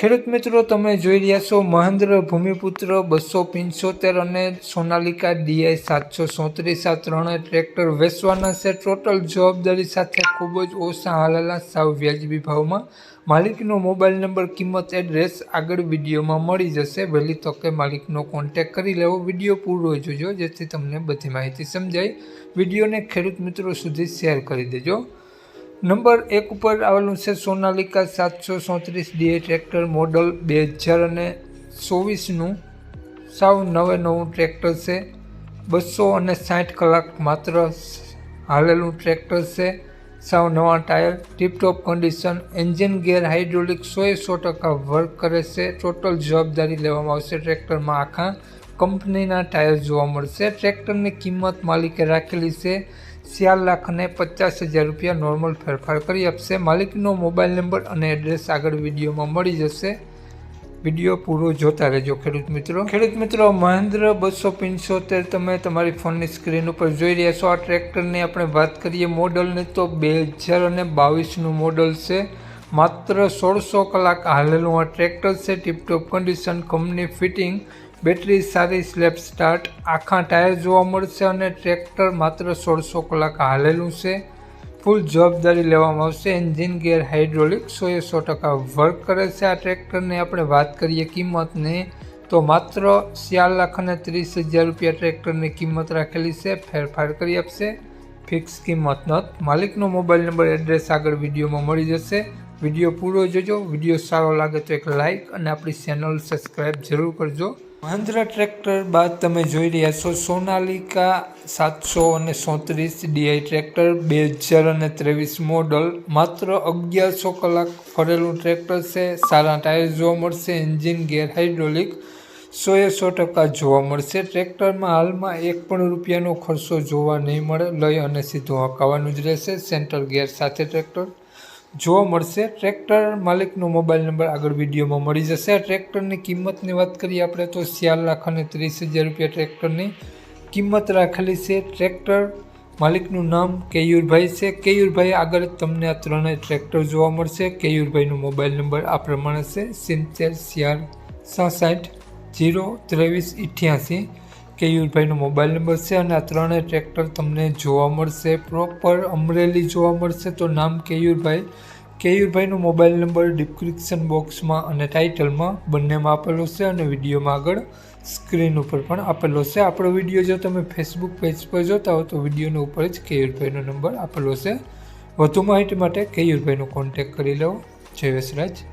ખેડૂત મિત્રો, તમે જોઈ રહ્યા છો મહેન્દ્ર ભૂમિપુત્ર બસો પંચોતેર અને સોનાલિકા ડીઆઈ સાતસો સોત્રીસ આ ત્રણેય ટ્રેક્ટર વેચવાના છે. ટોટલ જવાબદારી સાથે ખૂબ જ ઓછા હાલેલા સાવ વ્યાજબી ભાવમાં. માલિકનો મોબાઈલ નંબર, કિંમત, એડ્રેસ આગળ વિડીયોમાં મળી જશે. વહેલી તકે માલિકનો કોન્ટેક કરી લેવો. વીડિયો પૂરો જોજો, જેથી તમને બધી માહિતી સમજાય. વિડીયોને ખેડૂત મિત્રો સુધી શેર કરી દેજો. નંબર એક ઉપર આવેલું છે સોનાલિકા સાતસો ચોત્રીસ ડીએ ટ્રેક્ટર મોડલ બે હજાર અને ચોવીસનું. સાવ નવે નવું ટ્રેક્ટર છે. બસો અને સાઠ કલાક માત્ર હાલેલું ટ્રેક્ટર છે. સાવ નવા tyre, tiptop condition engine gear hydraulic સોએ સો ટકા વર્ક કરે છે. ટોટલ જવાબદારી લેવામાં આવશે ટ્રેક્ટરમાં. આખા કંપનીના ટાયર જોવા મળશે. ટ્રેક્ટરની કિંમત માલિકે રાખેલી છે ચાર લાખ અને પચાસ હજાર રૂપિયા નોર્મલ ફેરફાર કરી આપશે. માલિકનો મોબાઈલ નંબર અને એડ્રેસ આગળ વિડીયોમાં મળી જશે. વીડિયો પૂરો જોતા રહેજો, ખેડૂત મિત્રો. ખેડૂત મિત્રો, મહેન્દ્ર બસો પંચોતેર તમે તમારી ફોનની સ્ક્રીન ઉપર જોઈ રહ્યા છો. આ ટ્રેક્ટરની આપણે વાત કરીએ મોડલની તો બે હજાર અને બાવીસનું મોડલ છે. માત્ર સોળસો કલાક હાલેલું આ ટ્રેક્ટર છે. Tiptop condition company fitting battery સારી સ્લેપ સ્ટાર્ટ, આખા ટાયર જોવા મળશે અને ટ્રેક્ટર માત્ર સોળસો કલાક હાલેલું છે. ફૂલ જવાબદારી લેવામાં આવશે. એન્જિન ગેર હાઇડ્રોલિક સો એ સો ટકા વર્ક કરે છે આ ટ્રેક્ટરની. આપણે વાત કરીએ કિંમતની, તો માત્ર ચાર લાખ અને ત્રીસ હજાર રૂપિયા ટ્રેક્ટરની કિંમત રાખેલી છે. ફેરફાર કરી આપશે. ફિક્સ કિંમત નત માલિકનો મોબાઈલ નંબર, એડ્રેસ આગળ વિડીયોમાં મળી જશે. વીડિયો પૂરો જોજો. વીડિયો સારો લાગે તો એક લાઇક અને આપણી ચેનલ સબસ્ક્રાઈબ જરૂર કરજો. મહિન્દ્રા ટ્રેક્ટર બાદ તમે જોઈ રહ્યા છો સોનાલિકા સાતસો અને સોત્રીસ ડીઆઈ ટ્રેક્ટર, બે હજાર અને ત્રેવીસ મોડલ માત્ર અગિયારસો કલાક ફરેલું ટ્રેક્ટર છે. સારા ટાયર જોવા મળશે એન્જિન ગેર હાઇડ્રોલિક સો એ સો ટકા જોવા મળશે. ટ્રેક્ટરમાં હાલમાં એક પણ રૂપિયાનો ખર્ચો જોવા નહીં મળે. લઈ અને સીધું હકાવવાનું જ રહેશે. સેન્ટર ગેર સાથે ટ્રેક્ટર. જોવા મળશે, ટ્રેક્ટર માલિકનો મોબાઈલ નંબર આગળ વિડીયોમાં મળી જશે. ટ્રેક્ટરની કિંમતની વાત કરીએ આપણે, તો ચાર લાખ અને ત્રીસ હજાર રૂપિયા ટ્રેક્ટરની કિંમત રાખેલી છે. ટ્રેક્ટર માલિકનું નામ કેયુરભાઈ છે. કેયુરભાઈ, આગળ તમને આ ત્રણેય ટ્રેક્ટર જોવા મળશે. કેયુરભાઈનો મોબાઈલ નંબર આ પ્રમાણે છે. સિત્તેર ચાર સાસઠ, જીરો, ત્રેવીસ અઠ્યાસી કેયુરભાઈનો મોબાઈલ નંબર છે અને આ ત્રણેય ટ્રેક્ટર તમને જોવા મળશે. પ્રોપર અમરેલી જોવા મળશે. તો નામ કેયુરભાઈ. કેયુરભાઈનો મોબાઈલ નંબર ડિસ્ક્રિપ્શન બોક્સમાં અને ટાઇટલમાં બંનેમાં આપેલો છે અને વિડીયોમાં આગળ સ્ક્રીન ઉપર પણ આપેલો છે. આપણો વીડિયો જો તમે ફેસબુક પેજ પર જોતા હો તો વિડીયોનો ઉપર જ કેયુરભાઈનો નંબર આપેલો છે. વધુ માહિતી માટે કેયુરભાઈનો કોન્ટેક કરી લો. જય વસરાજ.